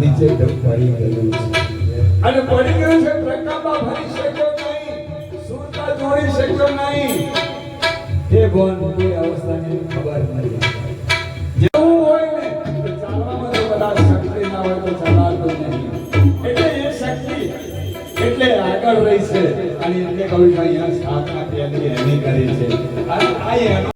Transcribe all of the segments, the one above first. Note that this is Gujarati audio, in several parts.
નીચે પડી ગયું છે. અને પડી ગયું છે પ્રકાપા ભરી શક્યો નહીં. સુરતા જોડી શક્યો નહીં. જે બોન કોઈ અવસ્થાની ખબર નથી જેવું હોય ને ચાલવામાં તો કદાચ શક્તિ ના હોય તો ચલાવતો નહીં. એટલે એ શક્તિ એટલે આગળ રહી છે. અને એટલે કવિભાઈ અહીંયા સ્થાપના તેની એની કરી છે. આ એનો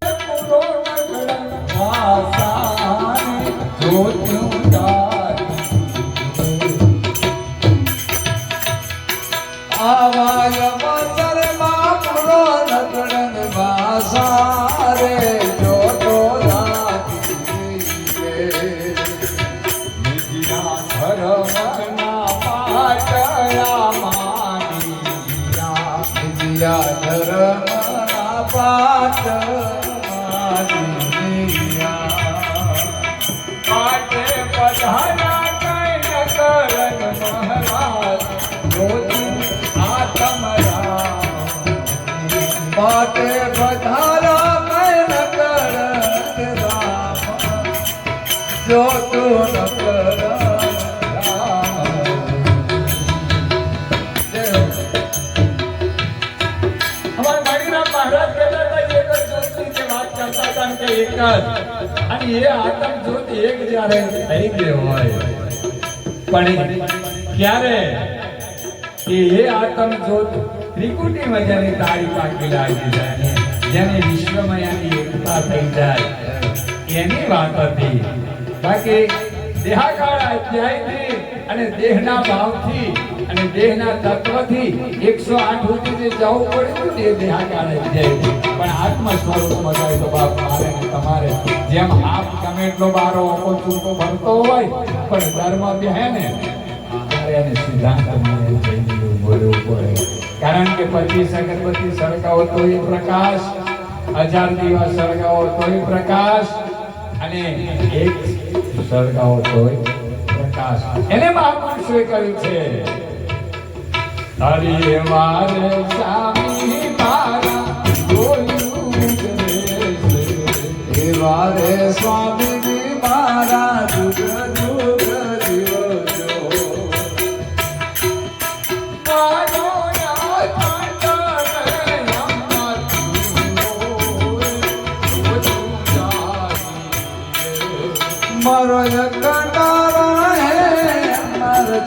નિજિયા ધર્મના પાટે પધારા અને એ આતમ જ્યોત એક જ્યારે થઈ ગયો હોય, પણ ક્યારે કે એ આતમ જ્યોત ત્રિકુટી મજાની તાળી પાકી લાગી જાય જેને એની એકતા થઈ જાય, એની વાત હતી. બાકી દેહાકાળ અધ્યાયથી અને દેહના ભાવથી અને દેહના તત્વથી એકસો આઠ સુધી જવું પડ્યું તે એ દેહાકાળ પણ આત્મ સ્વરૂપમાં જાય તો બાપ મારે ને તમારે. જેમ તમે એટલો બારો ઓકો ચૂકો ભરતો હોય, પણ ધર્મ બે ને એને સિદ્ધાંત બોલવું પડે કારણ કે પચીસ અગરબત્તી સળગાવો તો એ પ્રકાશ, હજાર દીવા સળગાવો તોય પ્રકાશ, અને એક સળગાવો તોય પ્રકાશ એને મહાપુરુષોએ કહ્યું છે. હરિ મારે સ્વામી મારા એવા રે સ્વામી મારા દુઃખ મારો યાદ કરે અમર મારો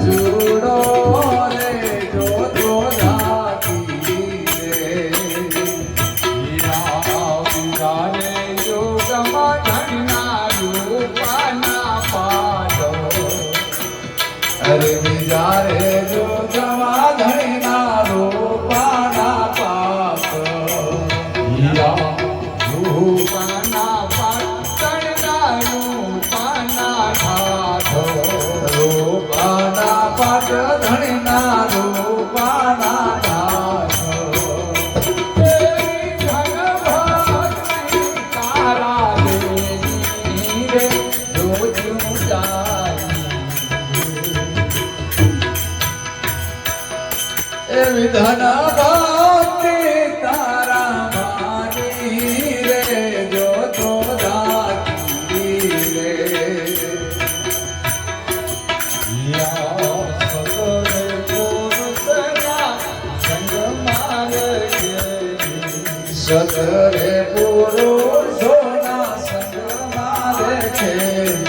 એવી ધન ભક્તિ તારા માની રે જો તો રાખી રે સતરે પુરુષોના સંગમાં રે ખેલી. અરે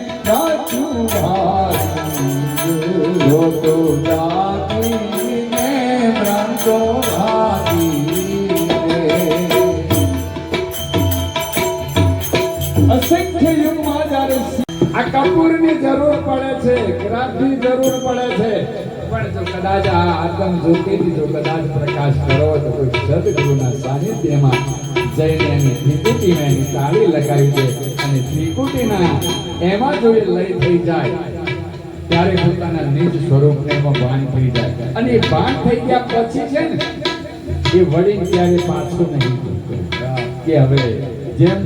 જોતું જોતું સાચું. જોતું જ્યારે આ કપૂરની જરૂર પડે છે ગ્રાફની જરૂર પડે છે પણ જો કદાચ આ આત્મ જ્યોતિથી જો કદાચ પ્રકાશ કરો તો કોઈ સદગુરુના સાનિધ્યમાં જઈને એની ત્રિકુટીમાં એની તાળી લગાવી દે અને ત્રિકુટીના એમાં જો એ થઈ જાય. ત્યારે પોતાના નિજ એમાં ભાન થઈ જાય. અને એ ભાન થઈ ગયા પછી છે ને, એ વળી ક્યારે પાછું નહીં કે હવે જેમ